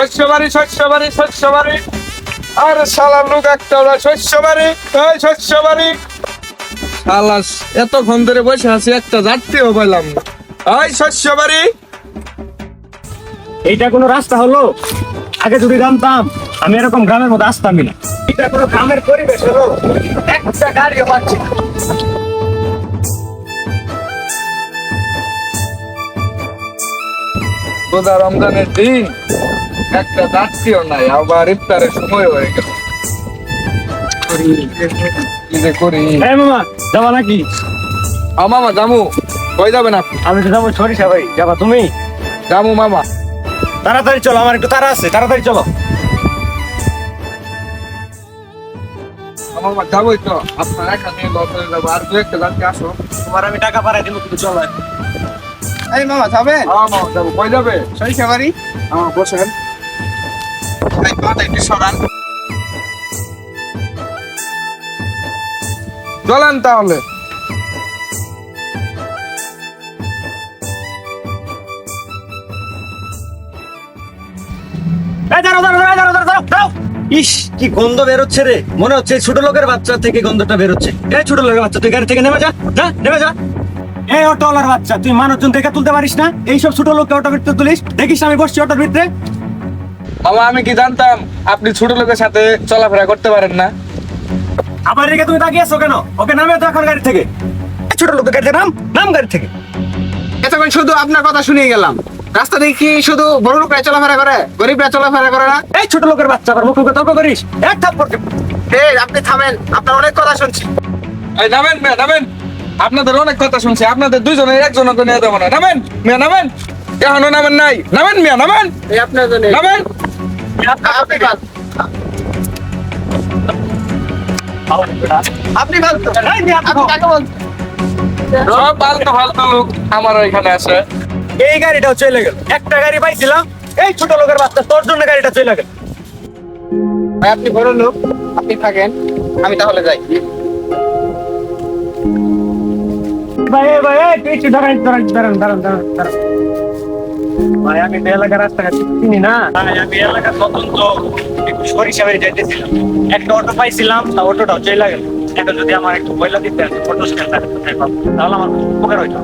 শস্য বাড়ি শস্য বাড়ি শস্য শালা লোক একটা ওরা এই এতক্ষণ ধরে বসে আছি একটা যাত্রীও পাইলাম না। এই শস্যবাড়ি। এইটা কোনো রাস্তা হলো? আগে যদি জানতাম আমি এরকম গ্রামের মধ্যে আসতামই না। এটা কোনো গ্রামের পরিবেশ হলো? একটা গাড়িও পাচ্ছি রোজা রমজানের দিন একটা যাত্রীও নাই আবার ইফতারের সময় হয়ে গেল। কি যে করি। এই মামা যাবা নাকি? আ মামা জামু কই যাবেন আপনি? আমি তো যাব সরিষা ভাই যাবা তুমি? জামু মামা। তাড়াতাড়ি চলো আমার একটু তাড়া আছে তাড়াতাড়ি চলো। মামা যাবোই তো। আপনার যাব। আর দু একটা যাত্রী আসো। তোমার আমি টাকা পাঠাই দিব তুমি চলো। এই মামা যাবেন? হ্যাঁ মামা যাব। কই যাবে? সরিষা বাড়ি? হ্যাঁ বসেন। একটু সরান। চলেন তাহলে। ইস কি গন্ধ বেরোচ্ছে রে। মনে হচ্ছে ছোট লোকের বাচ্চা থেকে গন্ধটা বেরোচ্ছে। এই ছোট লোকের বাচ্চা তুই গাড়ি থেকে নেমে যা। যা নেমে যা। এই অটোওয়ালার বাচ্চা তুই মানুষজন দেখে তুলতে পারিস না? এইসব ছোট লোককে অটো ভিতরে তুলিস। দেখিস আমি বসছি অটোর ভিতরে। মামা আমি কি জানতাম আপনি ছোট লোকের সাথে চলাফেরা করতে পারেন না? আবার রেখে তুমি তাকিয়ে আছো কেন? ওকে নামে তো এখন গাড়ি থেকে। ছোট লোকের গাড়ি থেকে নাম নাম গাড়ি থেকে। এতক্ষণ শুধু আপনার কথা শুনিয়ে গেলাম। রাস্তা দেখি শুধু বড় লোকরা চলাফেরা করে গরিবরা চলাফেরা করে না? এই ছোট লোকের বাচ্চা আবার মুখ তর্ক করিস? এক থাপ্পড়। এই আপনি থামেন আপনার অনেক কথা শুনছি। এই নামেন মেয়ে নামেন। আপনাদের অনেক কথা শুনছি আপনাদের দুইজনের একজনকে নিয়ে দেবো না। নামেন মেয়ে নামেন। এখনও নামেন নাই। নামেন মেয়ে নামেন। এই আপনার জন্য নামেন। আপনি ভালো আপনি ভালো তো? এই নিয়ে আপনি আপনি কাকে বলছেন? সব ফালতু ফালতু লোক আমার এখানে আছে। এই গাড়িটাও চলে গেল। একটা গাড়ি পাইছিলাম এই ছোট লোকের বাচ্চা তোর জন্য গাড়িটা চলে গেল। ভাই আপনি বড় লোক আপনি থাকেন আমি তাহলে যাই। ভাই ভাই দাঁড়ান দাঁড়ান দাঁড়ান দাঁড়ান দাঁড়ান দাঁড়ান। ভাই আমি তো এলাকার রাস্তাঘাট চিনি না? ভাই আমি এলাকার নতুন তো একটু সরিষা বেড়ে যাইতেছিলাম একটা অটো পাইছিলাম তা অটোটাও গেল। এটা যদি আমার একটু বইলা দিতে অটো স্ট্যান্ড তাহলে আমার উপকার হইতো।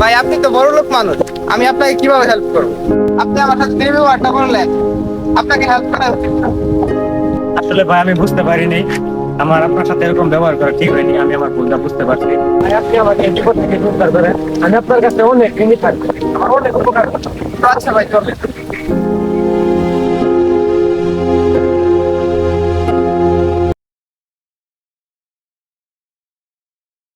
ভাই আপনি তো বড় লোক মানুষ। আমি আপনাকে কীভাবে হেল্প করব? আপনি আমার সাথে নির্ব্যবহারটা করলেন। আপনাকে হেল্প করা উচিত আসলে ভাই আমি বুঝতে পারিনি। আমার আপনার সাথে এরকম ব্যবহার করা ঠিক হয়নি আমি আমার ভুলটা বুঝতে পারছি। ভাই আপনি আমাকে এই বিপদ থেকে উদ্ধার করেন আমি আপনার কাছে অনেক ঋণী থাকব। আমার অনেক উপকার আচ্ছা ভাই চলেন।